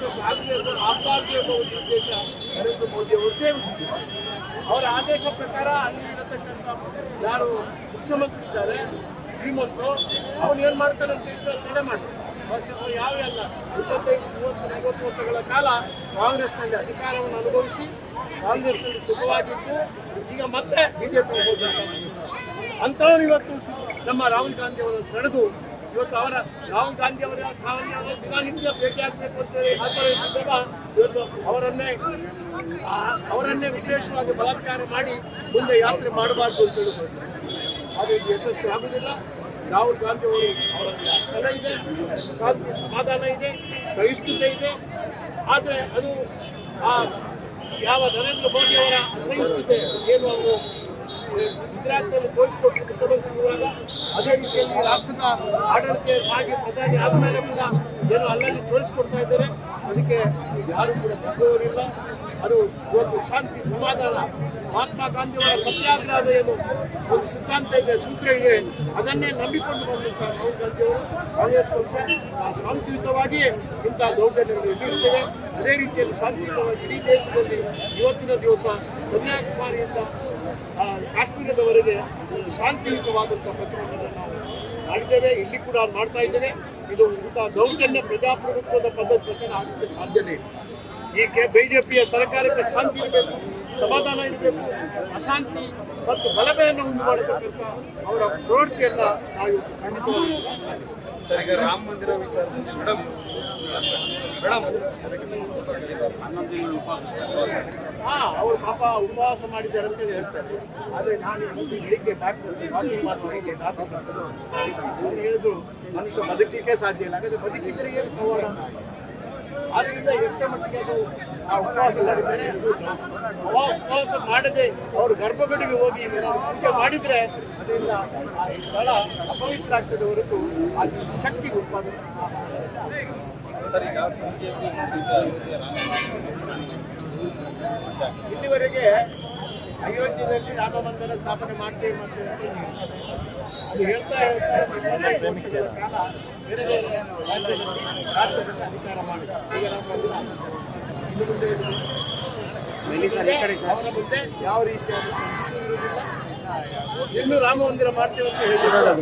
ಯಶಸ್ವಿ ಆಗಲಿ ಅನ್ನೋ ಆಗಬಾರ್ದು ಎಂಬ ಒಂದು ಉದ್ದೇಶ ನರೇಂದ್ರ ಮೋದಿ ಅವರದ್ದೇ ಅವರ ಆದೇಶ ಪ್ರಕಾರ ಅಲ್ಲಿ ಇರತಕ್ಕಂಥ ಯಾರು ಮುಖ್ಯಮಂತ್ರಿ ಇದ್ದಾರೆ ಶ್ರೀಮಂತರು ಅವನು ಏನು ಮಾಡ್ತಾನೆ ಅಂತ ತಡೆ ಮಾಡ್ತಾರೆ. ಭಾಷೆಗಳು ಯಾವೇ ಅಲ್ಲ, ಇಪ್ಪತ್ತೈದು, ಮೂವತ್ತು, ನಲವತ್ತು ವರ್ಷಗಳ ಕಾಲ ಕಾಂಗ್ರೆಸ್ನಲ್ಲಿ ಅಧಿಕಾರವನ್ನು ಅನುಭವಿಸಿ ಕಾಂಗ್ರೆಸ್ನಲ್ಲಿ ಸುಖವಾಗಿದ್ದು ಈಗ ಮತ್ತೆ ಬಿಜೆಪಿ ಹೋಗ್ಬೇಕಾಗಿದೆ ಅಂಥವ್ರು ಇವತ್ತು ನಮ್ಮ ರಾಹುಲ್ ಗಾಂಧಿ ಅವರನ್ನು ತಡೆದು ಇವತ್ತು ಅವರ ರಾಹುಲ್ ಗಾಂಧಿ ಅವರ ದಿನನಿತ್ಯ ಭೇಟಿಯಾಗಬೇಕು ಥರ ಇದ್ದಾಗ ಇವತ್ತು ಅವರನ್ನೇ ಅವರನ್ನೇ ವಿಶೇಷವಾಗಿ ಬಲಾತ್ಕಾರ ಮಾಡಿ ಮುಂದೆ ಯಾತ್ರೆ ಮಾಡಬಾರ್ದು ಅಂತ ಹೇಳಿ. ಅದು ಯಶಸ್ವಿ ಆಗುವುದಿಲ್ಲ ರಾಹುಲ್ ಗಾಂಧಿ ಅವರು ಅವರ ಇದೆ, ಶಾಂತಿ ಸಮಾಧಾನ ಇದೆ, ಸಹಿಷ್ಣುತೆ ಇದೆ. ಆದರೆ ಅದು ಆ ಯಾವ ನರೇಂದ್ರ ಮೋದಿ ಅವರ ಅಸಹಿಷ್ಣುತೆ ಏನು ಗುಜರಾತ್ನಲ್ಲಿ ತೋರಿಸಿಕೊಟ್ಟು ಮುಖ್ಯಮಂತ್ರಿಗಳಾಗ ಅದೇ ರೀತಿಯಲ್ಲಿ ರಾಷ್ಟ್ರದ ಆಡಳಿತ ಆಗಿ ಪ್ರಧಾನಿ ಆದಮೇಲೆ ಕೂಡ ಏನು ಅಲ್ಲಲ್ಲಿ ತೋರಿಸಿಕೊಡ್ತಾ ಇದ್ದಾರೆ. ಅದಕ್ಕೆ ಯಾರು ಕೂಡ ತಪ್ಪುವವರಿಲ್ಲ ಅದು ಒಂದು ಶಾಂತಿ, ಸಮಾಧಾನ, ಮಹಾತ್ಮ ಗಾಂಧಿಯವರ ಸತ್ಯಾಗ್ರಹದ ಏನು ಒಂದು ಸಿದ್ಧಾಂತ ಇದೆ, ಸೂತ್ರ ಇದೆ. ಅದನ್ನೇ ನಂಬಿಕೊಂಡು ಬಂದಿರ್ತಾರೆ ರಾಹುಲ್ ಗಾಂಧಿಯವರು ಕಾಂಗ್ರೆಸ್ ಪಕ್ಷ ಶಾಂತಿಯುತವಾಗಿ ಇಂಥ ದೌರ್ಜನ್ಯಗಳು ಎದುರಿಸ್ತೇವೆ. ಅದೇ ರೀತಿಯಲ್ಲಿ ಶಾಂತಿಯುತವಾಗಿ ಇಡೀ ದೇಶದಲ್ಲಿ ಇವತ್ತಿನ ದಿವಸ ಕನ್ಯಾಕುಮಾರಿಯಿಂದ ಕಾಶ್ಮೀರದವರೆಗೆ ಒಂದು ಶಾಂತಿಯುತವಾದಂಥ ನಾವು ಮಾಡಿದ್ದೇವೆ. ಇಲ್ಲಿ ಕೂಡ ಮಾಡ್ತಾ ಇದ್ದೇವೆ. ಇದು ದೌರ್ಜನ್ಯ ಪ್ರಜಾಪ್ರಭುತ್ವದ ಪದ್ಧತಿ ಆಗಲಿಕ್ಕೆ ಸಾಧ್ಯತೆ ಇಲ್ಲ. ಈ ಬಿಜೆಪಿಯ ಸರ್ಕಾರಕ್ಕೆ ಶಾಂತಿ ಇರಬೇಕು. ಸಮಾಧಾನ ಇರಬೇಕು ಅಶಾಂತಿ ಮತ್ತು ಗಲಭೆಯನ್ನು ಉಂಟು ಮಾಡಬೇಕು ಅವರ ಪ್ರವೃತ್ತಿಯನ್ನ ನಾವು ಖಂಡಿತವಾಗಿ ಸರ್ ಈಗ ರಾಮ ಮಂದಿರ ವಿಚಾರದಲ್ಲಿ ಮೇಡಮ್ ಮೇಡಮ್ ಹಾ ಅವರು ಪಾಪ ಉಪವಾಸ ಮಾಡಿದ್ದಾರೆ ಅಂತ ಹೇಳ್ತಾರೆ. ಆದರೆ ನಾನು ಬೆಳಿಗ್ಗೆ ಡಾಕ್ಟರ್ ಡಾಕ್ಟರ್ ಹೇಳಿದ್ರು ಮನುಷ್ಯ ಬದುಕಲಿಕ್ಕೆ ಸಾಧ್ಯ ಇಲ್ಲ. ಹಾಗಾದ್ರೆ ಬದುಕಿದ್ರೆ ಏನು ಕವಾಡ ಆದ್ರಿಂದ ಎಷ್ಟೇ ಮಟ್ಟಿಗೆ ಅದು ಆ ಉಪವಾಸ ಮಾಡಿದ್ದಾರೆ ಅದು ಉಪವಾಸ ಮಾಡದೆ ಅವರು ಗರ್ಭಗುಡಿಗೆ ಹೋಗಿ ಪೂಜೆ ಮಾಡಿದ್ರೆ ಅದರಿಂದ ಆ ಸ್ಥಳ ಅಪವಿತ್ರ ಆಗ್ತದೆ ಹೊರತು ಅದು ಶಕ್ತಿ ಉತ್ಪಾದನೆ ಇಲ್ಲಿವರೆಗೆ ಅಯೋಧ್ಯೆಯಲ್ಲಿ ರಾಮ ಮಂದಿರ ಸ್ಥಾಪನೆ ಮಾಡ್ತೇವೆ ಹೇಳ್ತಾರೆ. ಹೇಳ್ತಾ ಯಾವ ರೀತಿಯ ಇನ್ನು ರಾಮ ಮಂದಿರ ಮಾಡ್ತೀವಿ ಅಂತ ಹೇಳಿದ್ದಾರೆ